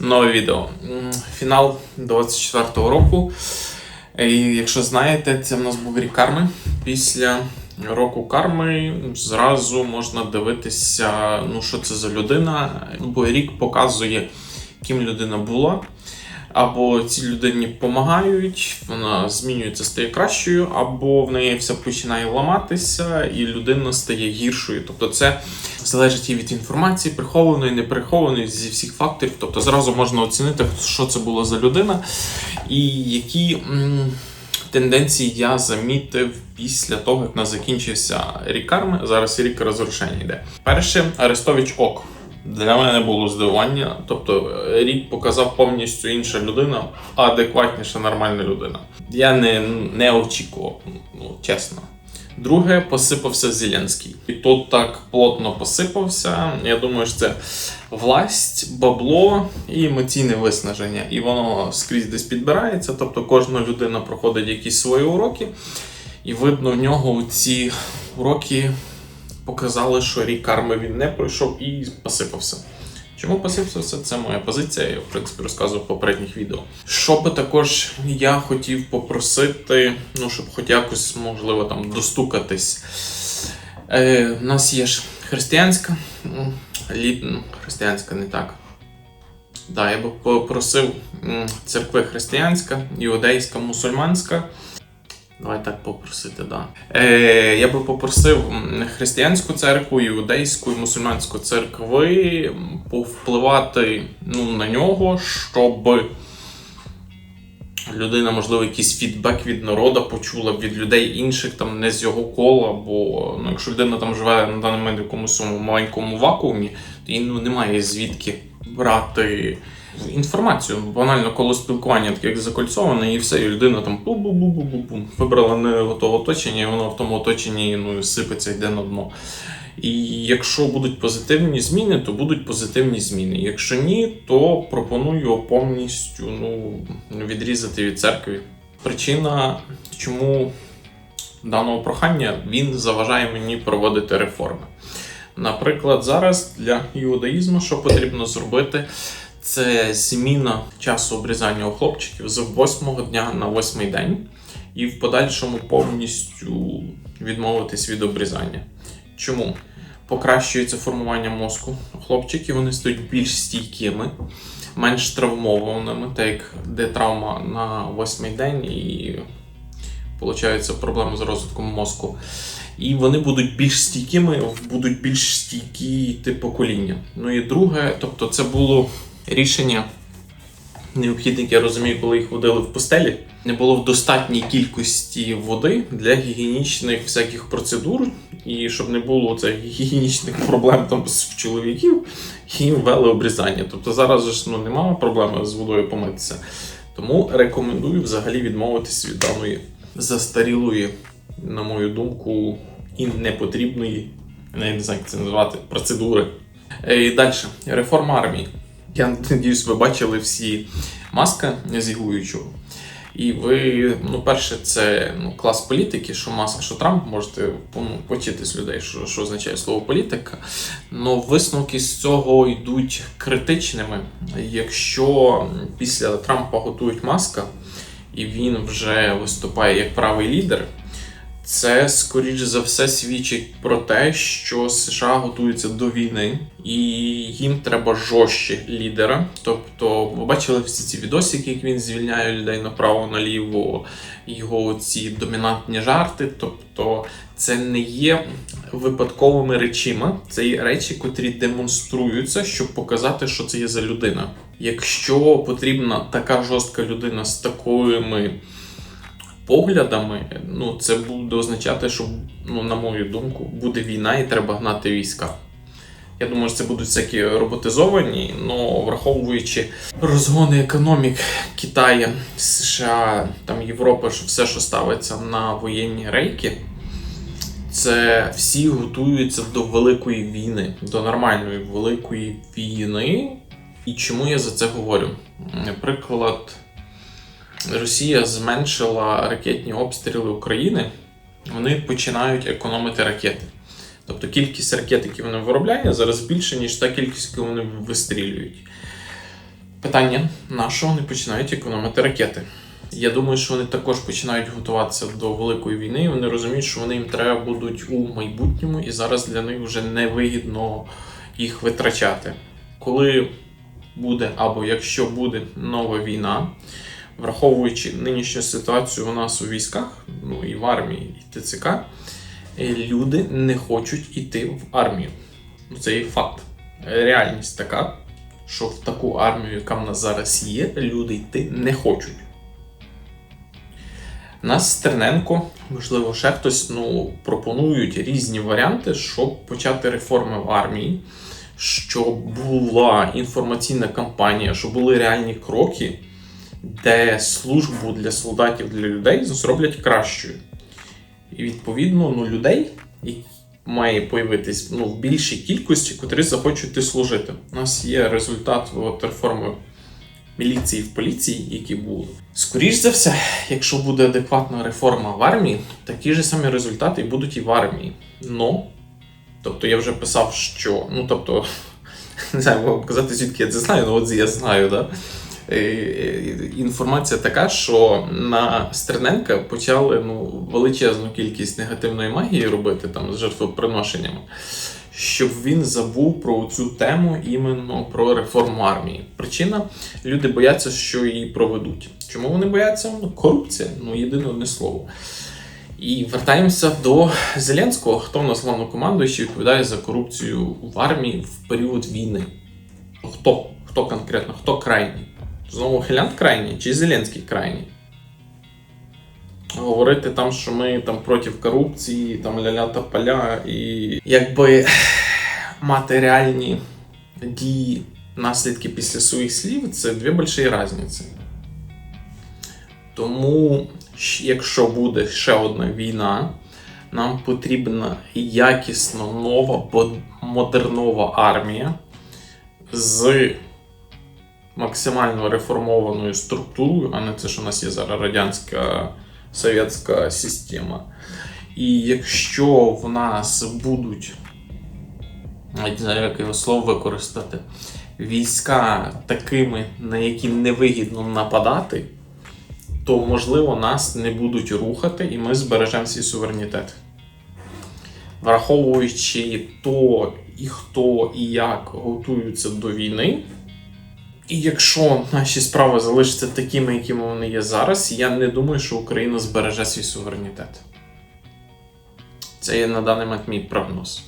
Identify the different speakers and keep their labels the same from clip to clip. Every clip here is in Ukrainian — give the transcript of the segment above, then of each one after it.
Speaker 1: Нове відео. Фінал 24-го року. І якщо знаєте, це в нас був рік карми. Після року карми зразу можна дивитися, ну що це за людина. Бо рік показує, ким людина була. Або цій людині допомагають, вона змінюється, стає кращою, або в неї все починає ламатися, і людина стає гіршою. Тобто, це залежить і від інформації, прихованої, не прихованої, зі всіх факторів. Тобто, зразу можна оцінити, що це була за людина, і які м, тенденції я замітив після того, як нас закінчився рік карми. Зараз рік розрушення йде. Перше, Арестович Ок. Для мене було здивування. Тобто рік показав повністю інша людина, адекватніша, нормальна людина. Я не, не очікував, ну чесно. Друге, посипався Зеленський. І тут так плотно посипався. Я думаю, що це власть, бабло і емоційне виснаження. І воно скрізь десь підбирається. Тобто кожна людина проходить якісь свої уроки, і видно в нього ці уроки показали, що рік карми він не пройшов і посипався. Чому посипався? Це моя позиція, я в принципі розказував в попередніх відео. Що би також я хотів попросити, ну щоб хоч якось можливо там достукатись. Е, у нас є ж християнська, м, лід, ну, християнська не так. Да, я би попросив церкви християнська, іудейська, мусульманська. Давай так попросити, да. Е, я би попросив християнську церкву, іудейську і мусульманську церкви повпливати ну, на нього, щоб людина, можливо, якийсь фідбек від народу почула від людей інших, там не з його кола. Бо ну, якщо людина там живе на даний момент в якомусь маленькому вакуумі, то їй ну, немає звідки брати інформацію. Банально коло спілкування таке як закольцоване, і все, і людина там бу-бу-бу-бу-бу-бу. Вибрала не готове оточення, і воно в тому оточенні ну, сипеться, йде на дно. І якщо будуть позитивні зміни, то будуть позитивні зміни. Якщо ні, то пропоную повністю ну, відрізати від церкви. Причина, чому даного прохання він заважає мені проводити реформи. Наприклад, зараз для іудаїзму, що потрібно зробити, це зміна часу обрізання у хлопчиків з 8 дня на 8 день, і в подальшому повністю відмовитись від обрізання. Чому? Покращується формування мозку. Хлопчики вони стають більш стійкими, менш травмованими, так як де травма на восьмий день і получаються проблеми з розвитком мозку. І вони будуть більш стійкими, будуть більш стійкі йти покоління. Ну і друге, тобто, це було рішення необхідне, я розумію, коли їх водили в пустелі. Не було в достатній кількості води для гігієнічних всяких процедур, і щоб не було цих гігієнічних проблем там з чоловіків, і ввели обрізання. Тобто зараз ж ну, немає проблеми з водою помитися. Тому рекомендую взагалі відмовитись від даної застарілої, на мою думку, і непотрібної, не знаю, як це назвати, процедури. Е, І далі. Реформа армії. Я надіюсь, ви бачили всі маска зігуючого. І ви, ну, перше, це ну, клас політики, що Маск, що Трамп, можете ну, почитись людей, що, що означає слово політика. Ну, висновки з цього йдуть критичними. Якщо після Трампа готують маска, і він вже виступає як правий лідер, це скоріш за все свідчить про те, що США готуються до війни, і їм треба жорстче лідера. Тобто, ви бачили всі ці відосики, як він звільняє людей направо-наліво, його ці домінантні жарти. Тобто, це не є випадковими речима, це є речі, котрі демонструються, щоб показати, що це є за людина. Якщо потрібна така жорстка людина з такими поглядами, ну це буде означати, що, ну, на мою думку, буде війна і треба гнати війська. Я думаю, що це будуть всякі роботизовані, але враховуючи розгони економік Китаю, США, там Європи, що все, що ставиться на воєнні рейки, це всі готуються до великої війни, до нормальної великої війни. І чому я за це говорю? Наприклад, Росія зменшила ракетні обстріли України, вони починають економити ракети. Тобто кількість ракет, які вони виробляють, зараз більше, ніж та кількість, яку вони вистрілюють. Питання, на що вони починають економити ракети? Я думаю, що вони також починають готуватися до великої війни. і Вони розуміють, що вони їм треба будуть у майбутньому, і зараз для них вже невигідно їх витрачати. Коли буде або якщо буде нова війна, враховуючи нинішню ситуацію у нас у військах, ну і в армії, і ТЦК, е, люди не хочуть іти в армію. Ну, Це є факт. Реальність така, що в таку армію, яка в нас зараз є, люди йти не хочуть. Нас Стерненко, можливо, ще хтось ну, пропонують різні варіанти, щоб почати реформи в армії, щоб була інформаційна кампанія, щоб були реальні кроки, де службу для солдатів, для людей зроблять кращою. І відповідно ну, людей має появитись ну, в більшій кількості, котрі захочуть служити. У нас є результат от, реформи міліції в поліції, які були. Скоріш за все, якщо буде адекватна реформа в армії, такі ж самі результати будуть і в армії. Но, тобто я вже писав, що. Ну тобто, не знаю, можу казати, звідки я це знаю, але от я знаю, да? Е, е, Інформація така, що на Стерненка почали ну, величезну кількість негативної магії робити там з жертвоприношеннями, щоб він забув про цю тему іменно про реформу армії. Причина люди бояться, що її проведуть. Чому вони бояться? Ну, корупція, ну єдине одне слово. І вертаємося до Зеленського, хто в нас головнокомандуючий відповідає за корупцію в армії в період війни. Хто? Хто конкретно? Хто крайній? Знову Хелянт крайній чи Зеленський крайній? Говорити там, що ми там проти корупції, там ля-ля та поля, і якби мати реальні дії, наслідки після своїх слів, це дві великі різниці. Тому, якщо буде ще одна війна, нам потрібна якісно нова, модернова армія з максимально реформованою структурою, а не це, що у нас є зараз радянська совєтська система. І якщо в нас будуть, не знаю, як його слово використати, війська такими, на які невигідно нападати, то можливо нас не будуть рухати і ми збережемо свій суверенітет. Враховуючи то і хто і як готуються до війни. І якщо наші справи залишаться такими, якими вони є зараз, я не думаю, що Україна збереже свій суверенітет. Це є на даний момент мій прогноз.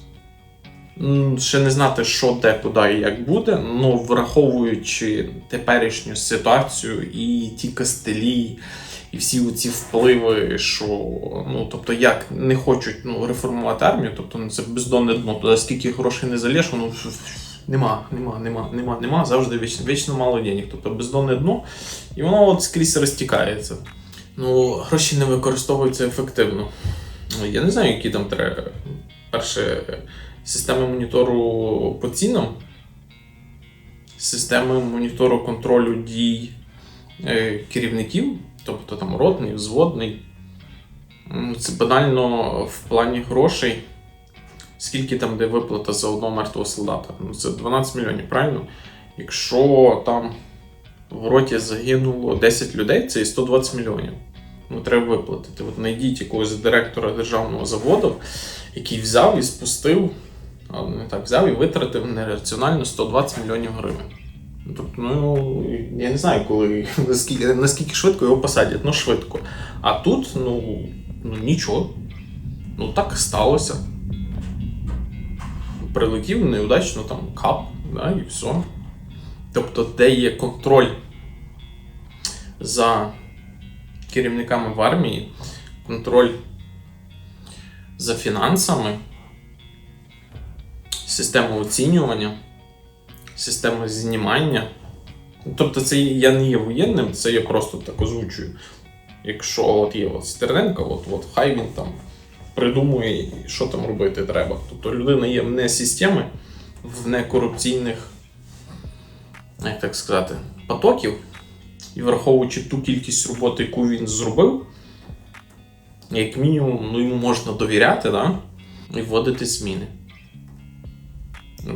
Speaker 1: Ще не знати, що де, куди і як буде, але враховуючи теперішню ситуацію і ті костелі, і всі ці впливи, що ну тобто як не хочуть ну, реформувати армію, тобто ну, це бездонне дно, туди скільки грошей не залєш, воно нема, нема, нема, нема, нема, завжди вічно, вічно мало денег. Тобто бездонне дно, і воно от скрізь розтікається. Ну, гроші не використовуються ефективно. Ну, Я не знаю, які там треба. Перше, системи монітору по цінам, системи монітору контролю дій е, керівників, тобто там ротний, взводний. Це банально в плані грошей. Скільки там де виплата за одного мертвого солдата? Ну, це 12 мільйонів, правильно? Якщо там в роті загинуло 10 людей, це і 120 мільйонів. Ну, треба виплатити. От знайдіть якогось директора державного заводу, який взяв і спустив, а не так, взяв і витратив нераціонально 120 мільйонів гривень. Ну, Тобто, ну, я не знаю, коли наскільки, наскільки швидко його посадять, ну швидко. А тут, ну, ну нічого. Ну так сталося. Прилетів неудачно там кап, да, і все. Тобто, де є контроль за керівниками в армії, контроль за фінансами, система оцінювання, система знімання. Тобто, це я не є воєнним, це я просто так озвучую. Якщо от є от Стерненко, от, от хай він там придумує, що там робити треба. Тобто людина є вне системи, в некорупційних, як так сказати, потоків. І враховуючи ту кількість роботи, яку він зробив, як мінімум, ну, йому можна довіряти, да? і вводити зміни.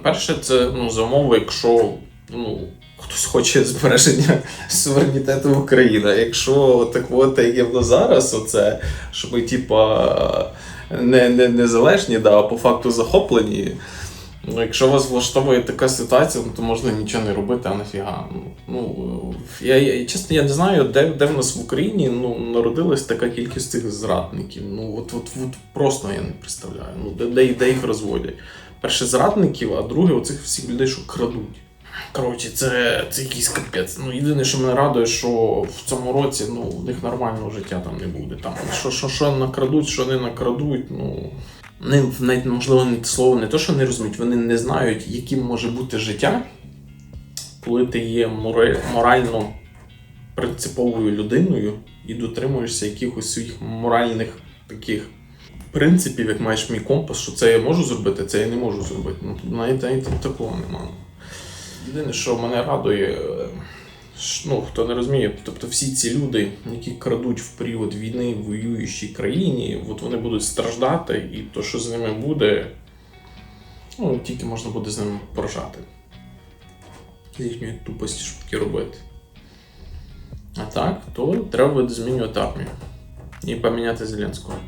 Speaker 1: Перше, це ну, за якщо ну, хтось хоче збереження суверенітету України. Якщо так от як є зараз, оце, що ми, типа, не, не незалежні, да, а по факту захоплені. Якщо вас влаштовує така ситуація, ну, то можна нічого не робити, а нафіга. Ну, Ну, я, я чесно, я не знаю, де, де в нас в Україні ну, народилась така кількість цих зрадників. Ну, от, от, от просто я не представляю. Ну, де, де їх розводять? Перше зрадників, а друге оцих всіх людей, що крадуть. Коротше, це, це якийсь капець. Ну, єдине, що мене радує, що в цьому році ну, в них нормального життя там не буде. Там, що, що, що накрадуть, що не накрадуть, ну. Вони навіть, можливо, не слово не то, що не розуміють, вони не знають, яким може бути життя, коли ти є морально принциповою людиною і дотримуєшся якихось своїх моральних таких принципів, як маєш мій компас, що це я можу зробити, це я не можу зробити. Ну, навіть, навіть такого немає. Єдине, що мене радує, е, ну, хто не розуміє, тобто всі ці люди, які крадуть в період війни в воюючій країні, от вони будуть страждати, і то, що з ними буде, ну, тільки можна буде з ними поржати. З їхньої тупості, таке робити. А так, то треба змінювати армію і поміняти Зеленського.